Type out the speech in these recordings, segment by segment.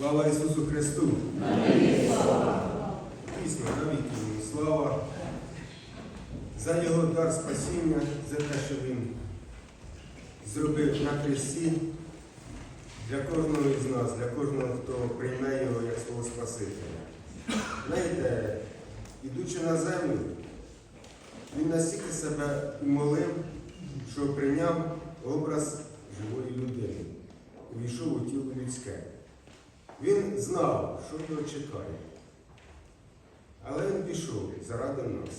Слава Ісусу Христу! Пісня навіки йому слава за його дар спасіння, за те, що він зробив на хресті для кожного із нас, для кожного, хто прийме його як свого Спасителя. Знаєте, ідучи на землю, він настільки себе умолив, що прийняв образ живої людини, увійшов у тіло людське. Він знав, що його чекає. Але він пішов заради нас.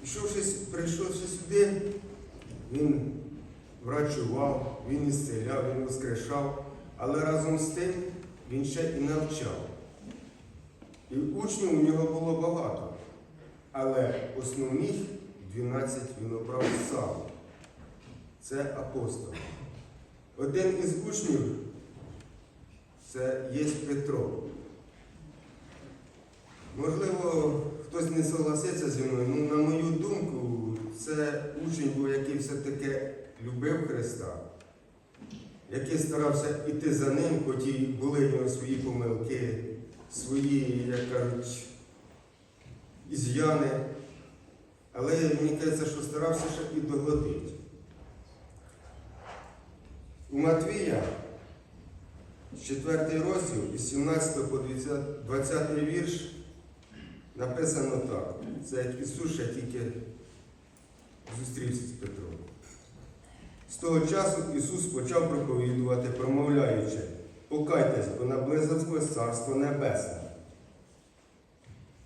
Пішовши, прийшовши сюди, він врачував, він ісцеляв, він воскрешав, але разом з тим він ще і навчав. І учнів у нього було багато. Але основних 12 він обрав сам. Це апостол. Один із учнів це є Петро. Можливо, хтось не согласиться зі мною, ну, на мою думку, це учень був, який все-таки любив Христа, який старався йти за ним, хоч і були в нього свої помилки, свої, як кажуть, із'яни. Але мені кажеться, що старався ще і догодити. У Матвія, 4 розділ, із 17 по 20 20 вірш, написано так. Це ще тільки зустрівся з Петром. З того часу Ісус почав проповідувати, промовляючи, покайтесь, бо наблизилось Царство Небесне.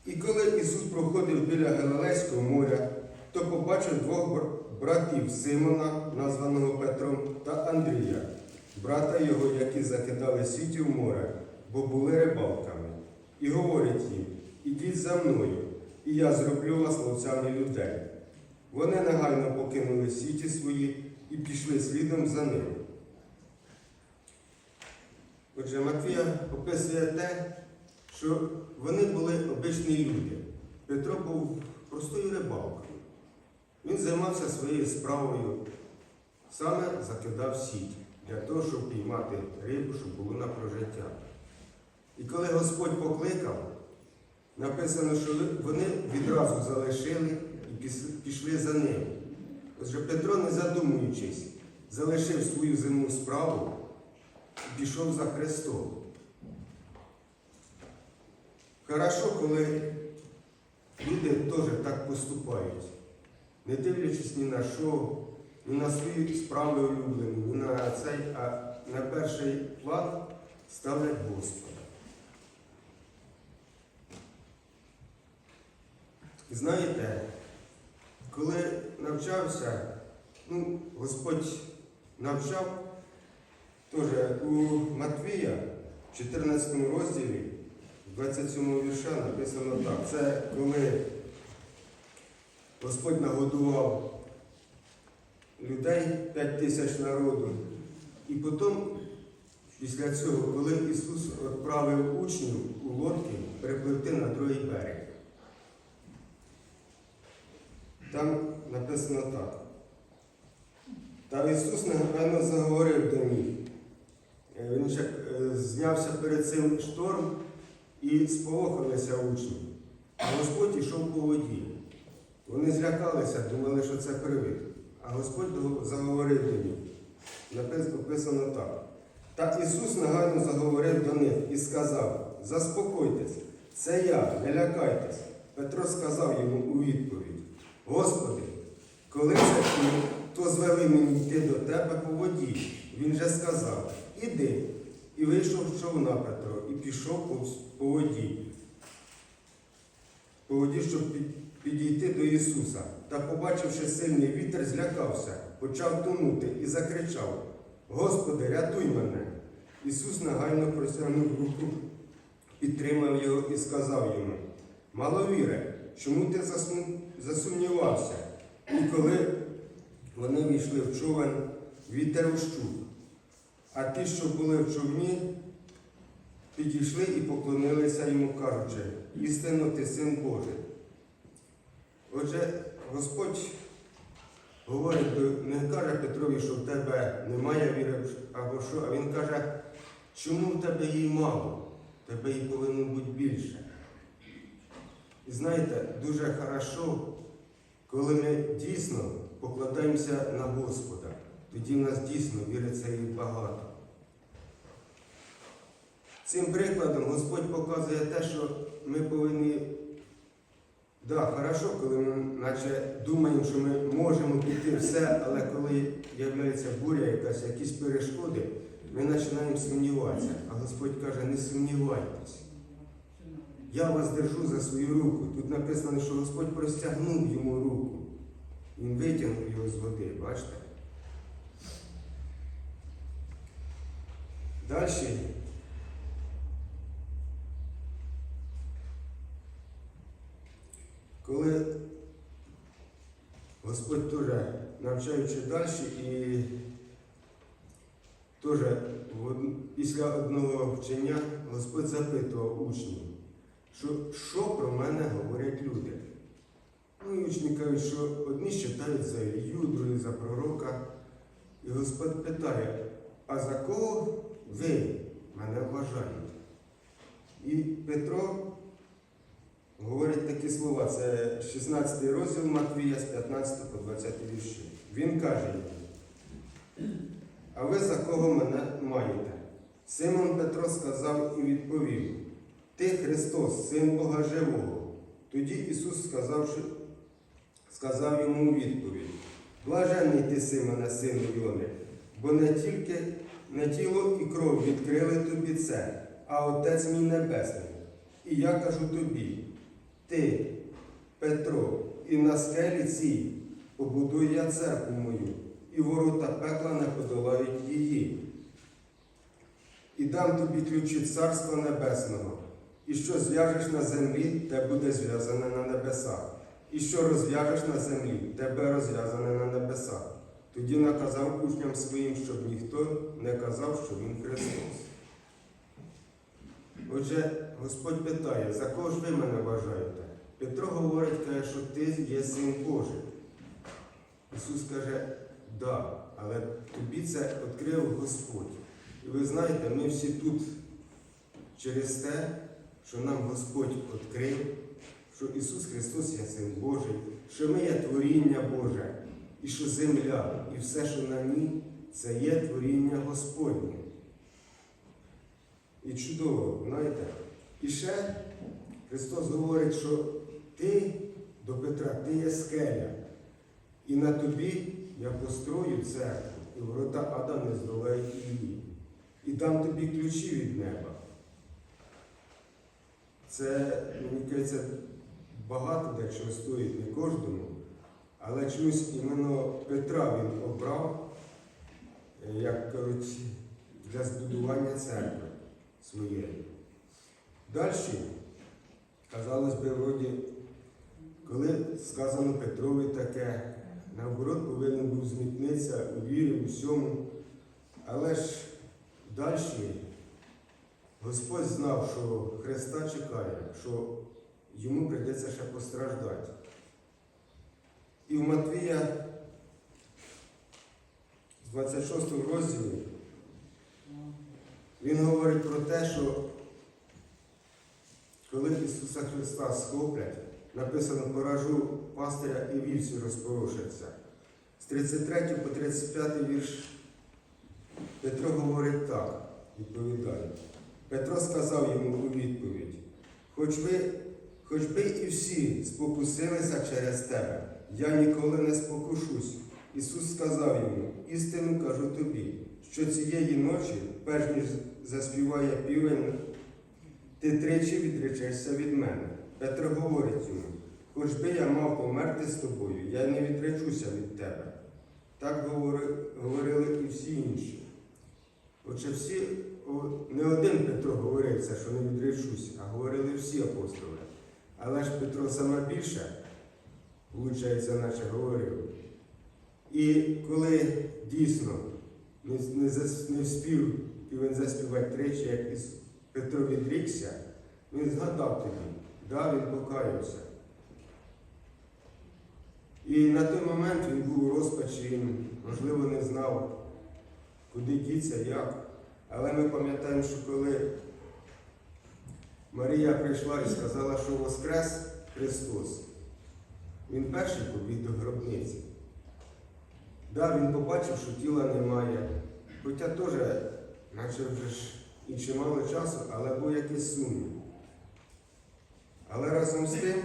І коли Ісус проходив біля Галилейського моря, то побачив двох братів Симона, названого Петром, та Андрія, брата його, які закидали сіті в море, бо були рибалками. І говорить їм, ідіть за мною, і я зроблю вас ловцями людей. Вони негайно покинули сіті свої і пішли слідом за ним. Отже, Матвія описує те, що вони були обичні люди. Петро був простою рибалкою. Він займався своєю справою, саме закидав сіть для того, щоб піймати рибу, щоб було на прожиття. І коли Господь покликав, написано, що вони відразу залишили і пішли за ним. Отже, Петро, не задумуючись, залишив свою земну справу і пішов за Христом. Хорошо, коли люди теж так поступають, не дивлячись ні на що, ні на свої справи улюблені, ні на цей, а на перший план ставлять Господа. Знаєте, коли навчався, ну, Господь навчав, теж у Матвія, в 14 розділі, 27 вірша написано так. Це коли Господь нагодував людей 5 тисяч народу. І потім, після цього, коли Ісус відправив учнів у лодки перепливти на другий берег. Там написано так. Та Ісус негайно заговорив до них. Е, Він ще е, знявся перед цим шторм і сполохалися учні. А Господь ішов по воді. Вони злякалися, думали, що це привид. А Господь заговорив до. Напис- Написано так. Та Ісус негайно заговорив до них і сказав: Заспокойтесь, це я, не лякайтесь. Петро сказав йому у відповідь: Господи, коли це ти, то звели мені йти до тебе по воді. Він же сказав: Іди. І вийшов з човна Петро, і пішов по воді. По воді, щоб під- підійти до Ісуса. Та, побачивши сильний вітер, злякався, почав тонути і закричав: Господи, рятуй мене! Ісус негайно простягнув руку, підтримав його і сказав йому: Маловіре, чому ти засумнівався? І коли вони війшли в човен, вітер ущух. А ті, що були в човні, підійшли і поклонилися йому, кажучи, істинно ти син Божий. Отже, Господь говорить, не каже Петрові, що в тебе немає віри або що, а він каже, Чому в тебе її мало? Тебе її повинно бути більше. І знаєте, дуже хорошо, коли ми дійсно покладаємося на Господа, тоді в нас дійсно віриться і багато. Цим прикладом Господь показує те, що ми повинні. Да, хорошо, коли ми наче думаємо, що ми можемо піти все, але коли з'являється буря, якась, якісь перешкоди, ми починаємо сумніватися. А Господь каже, не сумнівайтесь. Я вас держу за свою руку. Тут написано, що Господь простягнув йому руку. Він витягнув його з води, бачите? Далі. Коли Господь теж навчаючи далі і теж після одного вчення Господь запитував учнів, що, що про мене говорять люди. Ну і учні кажуть, що одні читають за Ілью, другі за пророка. І Господь питає, а за кого ви мене вважаєте? І Петро говорить такі слова, це 16 розділ Матвія з 15 по 20 вірші. Він каже їм, а ви за кого мене маєте? Симон Петро сказав і відповів, Ти Христос, Син Бога Живого. Тоді Ісус сказав, сказав йому відповідь, Блажений ти, Симоне, сину Йони, бо не тільки не тіло і кров відкрили тобі це, а Отець мій Небесний. І я кажу тобі, ти, Петро, і на скелі цій побудую я церкву мою, і ворота пекла не подолають її. І дам тобі ключі Царства Небесного, і що зв'яжеш на землі, те буде зв'язане на небесах, і що розв'яжеш на землі, тебе розв'язане на небесах. Тоді наказав учням своїм, щоб ніхто не казав, що він Христос. Отже, Господь питає, за кого ж ви мене вважаєте? Петро говорить, каже, що ти є син Божий. Ісус каже, да, але тобі це відкрив Господь. І ви знаєте, ми всі тут через те, що нам Господь відкрив, що Ісус Христос є Син Божий, що ми є творіння Боже, і що земля, і все, що на ній, це є творіння Господнє. І чудово, знаєте. І ще Христос говорить, що ти до Петра, ти є скеля, і на тобі я построю церкву, і ворота ада не здолають її. І дам тобі ключі від неба. Це, мені кажеться, багато дечого стоїть не кожному, але чомусь іменно Петра він обрав, е, як кажуть, для збудування церкви своєї. Далі, казалось би, вроді, коли сказано Петрові таке, наоборот, повинен був змітнитися у вірі, у всьому. Але ж далі Господь знав, що Христа чекає, що йому прийдеться ще постраждати. І в Матвія з 26 розділі він говорить про те, що коли Ісуса Христа схоплять, написано поражу пастиря і вівці розпорошаться. З 33 по 35 вірш Петро говорить так, відповідає. Петро сказав йому у відповідь, хоч ви, хоч би і всі спокусилися через тебе, я ніколи не спокушусь. Ісус сказав йому, істину кажу тобі, що цієї ночі, перш ніж заспіває півень, ти тричі відречешся від мене. Петро говорить йому, хоч би я мав померти з тобою, я не відречуся від тебе. Так говорили і всі інші. Отже, всі, не один Петро говорив це, що не відречусь, а говорили всі апостоли. Але ж Петро саме більше, виходить, наче говорив. І коли дійсно не, не, не вспів і він заспівати тричі, як із Петро відрікся, він згадав тоді, да, він покаявся. І на той момент він був у розпачі, він, можливо, не знав, куди діться, як. Але ми пам'ятаємо, що коли Марія прийшла і сказала, що Воскрес Христос, Він перший побіг до гробниці. Да, він побачив, що тіла немає, хоча теж, наче вже ж і чимало часу, але був якийсь сумнів. Але разом з тим,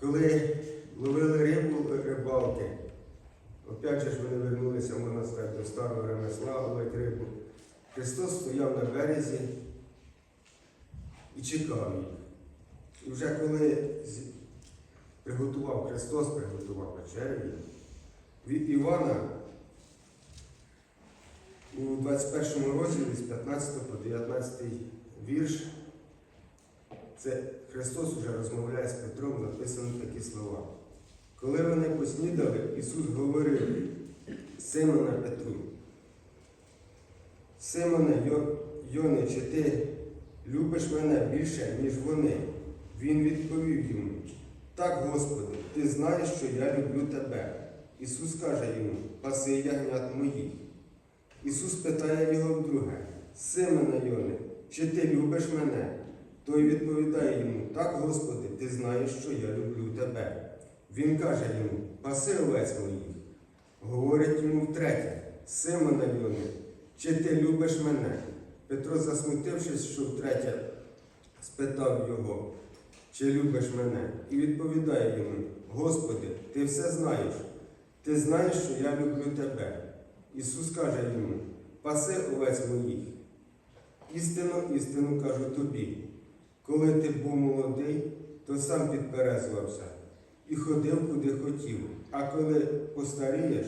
коли ловили рибу рибалки, опять же ж вони вернулися, можна сказати, до старого ремесла ловити рибу. Христос стояв на березі і чекав їх. І вже коли приготував Христос, приготував вечерю, від Івана у 21 розділі з 15 по 19 вірш, це Христос вже розмовляє з Петром, написано такі слова. Коли вони поснідали, Ісус говорив Симона Петру, Симоне, Йо, Йоне, чи ти любиш мене більше, ніж вони? Він відповів йому, так, Господи, ти знаєш, що я люблю тебе. Ісус каже йому, паси ягнят моїх. Ісус питає його вдруге, Симона Йоне, чи ти любиш мене? Той відповідає йому, так, Господи, ти знаєш, що я люблю тебе. Він каже йому, паси овець моїх. Говорить йому втретє, Симона Йоне, чи ти любиш мене? Петро, засмутившись, що втретє, спитав його, чи любиш мене? І відповідає йому, Господи, ти все знаєш. Ти знаєш, що я люблю тебе. Ісус каже йому, паси овець моїх. Істину, істину кажу тобі. Коли ти був молодий, то сам підперезувався і ходив, куди хотів. А коли постарієш,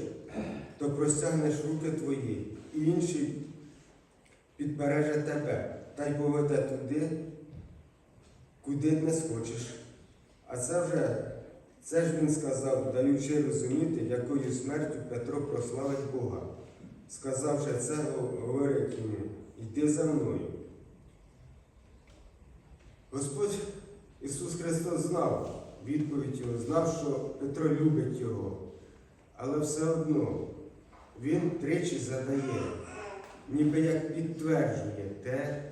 то простягнеш руки твої, і інший підпереже тебе та й поведе туди, куди не схочеш. А це вже це ж він сказав, даючи розуміти, якою смертю Петро прославить Бога. Сказавши це, говорить йому, йди за мною. Господь Ісус Христос знав відповідь його, знав, що Петро любить його, але все одно Він тричі задає, ніби як підтверджує те,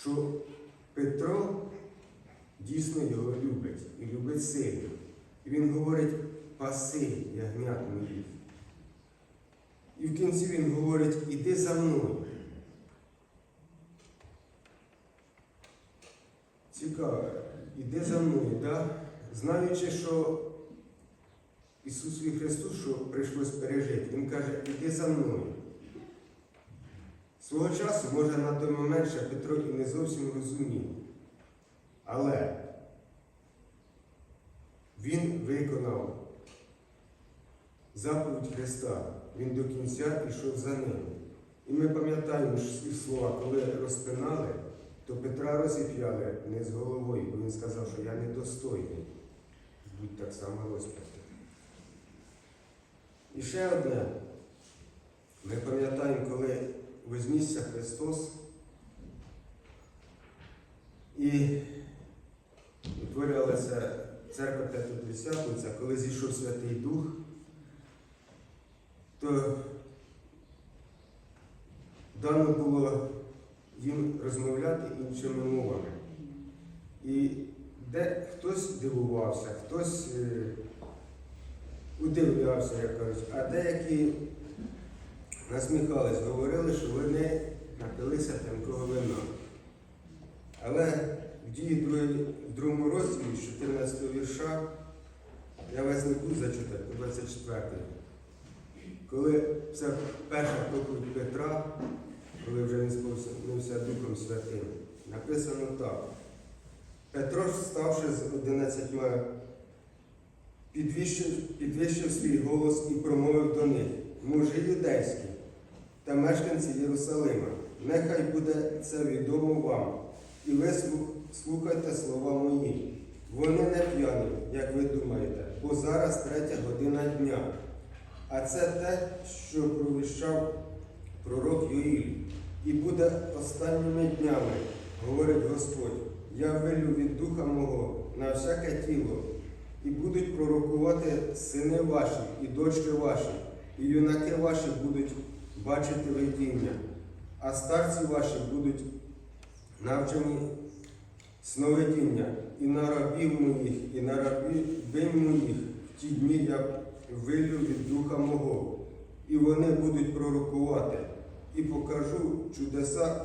що Петро дійсно його любить і любить сильно. Він говорить, паси ягнят моїх. І в кінці він говорить, іди за мною. Цікаво, іди за мною, да? знаючи, що Ісусові Христу, що прийшлось пережити, Він каже, іди за мною. Свого часу, може, на той момент ще Петро і не зовсім розумів. Але він виконав заповідь Христа. Він до кінця йшов за ним. І ми пам'ятаємо ці слова, коли розпинали, то Петра розіп'яли не з головою, бо він сказав, що я недостойний. Будь так само розп'яти. І ще одне. Ми пам'ятаємо, коли вознісся Христос і утворювалася церква П'ятидесятниця, коли зійшов Святий Дух, то дано було їм розмовляти іншими мовами. І де хтось дивувався, хтось е, удивлявся, як кажуть, а деякі насміхались, говорили, що вони напилися тонкого вина. Але в дії другому розділі, 14 вірша, я весь не буду зачитати, 24. Коли це перша проповідь Петра, коли вже він сповнився Духом Святим, написано так. Петро ставши з одинадцятьма, підвищив, підвищив свій голос і промовив до них, мужі юдейські та мешканці Єрусалима, нехай буде це відомо вам, і ви слухайте слова мої. Вони не п'яні, як ви думаєте, бо зараз третя година дня. А це те, що провіщав пророк Юїль. І буде останніми днями, говорить Господь, я вилю від духа мого на всяке тіло, і будуть пророкувати сини ваші і дочки ваші, і юнаки ваші будуть бачити видіння, а старці ваші будуть навчені сновидіння, і на рабів моїх, і на рабів моїх в ті дні я вилю від духа мого, і вони будуть пророкувати, і покажу чудеса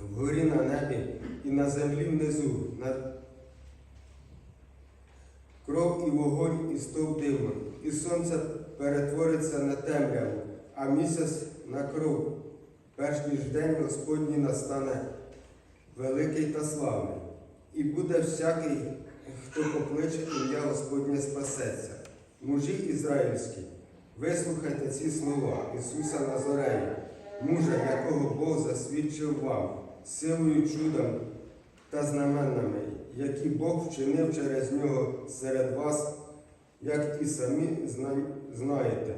вгорі на небі і на землі внизу, на кров і вогонь, і стовп диму, і сонце перетвориться на темряву, а місяць на кров, перш ніж день Господній настане великий та славний, і буде всякий, хто покличе ім'я Господнє спасеться. Мужі ізраїльські, вислухайте ці слова Ісуса Назарея, мужа, якого Бог засвідчив вам, силою чудом та знаменами, які Бог вчинив через нього серед вас, як і самі знаєте.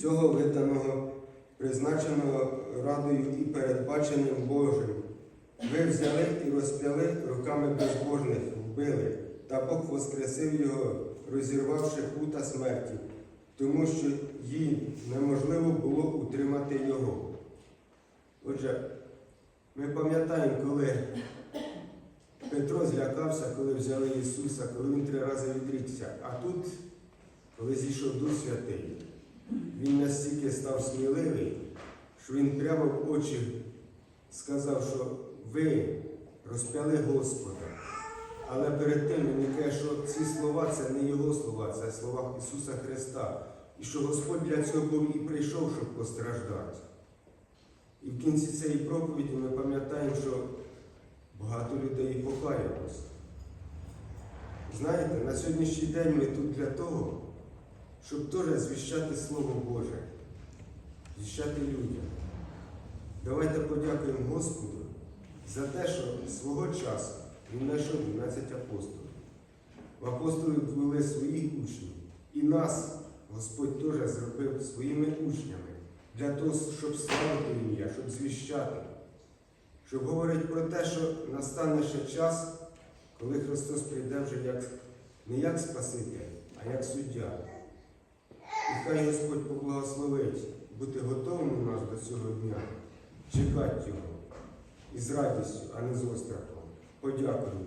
Цього виданого, призначеного радою і передбаченим Божим, ви взяли і розп'яли руками безбожних, вбили, та Бог воскресив його, розірвавши пута смерті, тому що їй неможливо було утримати його. Отже, ми пам'ятаємо, коли Петро злякався, коли взяли Ісуса, коли він три рази відрікся. А тут, коли зійшов Дух Святий, він настільки став сміливий, що він прямо в очі сказав, що ви розп'яли Господа. Але перед тим він каже, що ці слова це не його слова, це слова Ісуса Христа. І що Господь для цього був і прийшов, щоб постраждати. І в кінці цієї проповіді ми пам'ятаємо, що багато людей покаялось. Знаєте, на сьогоднішній день ми тут для того, щоб теж звіщати Слово Боже, звіщати людям. Давайте подякуємо Господу за те, що свого часу Він знайшов 12 апостолів. В апостолів були свої учні. І нас Господь теж зробив своїми учнями для того, щоб славити ім'я, щоб звіщати, щоб говорити про те, що настане ще час, коли Христос прийде вже як, не як Спаситель, а як суддя. І хай Господь поблагословить бути готовим у нас до цього дня, чекати Його із радістю, а не з острахом. Подякуємо.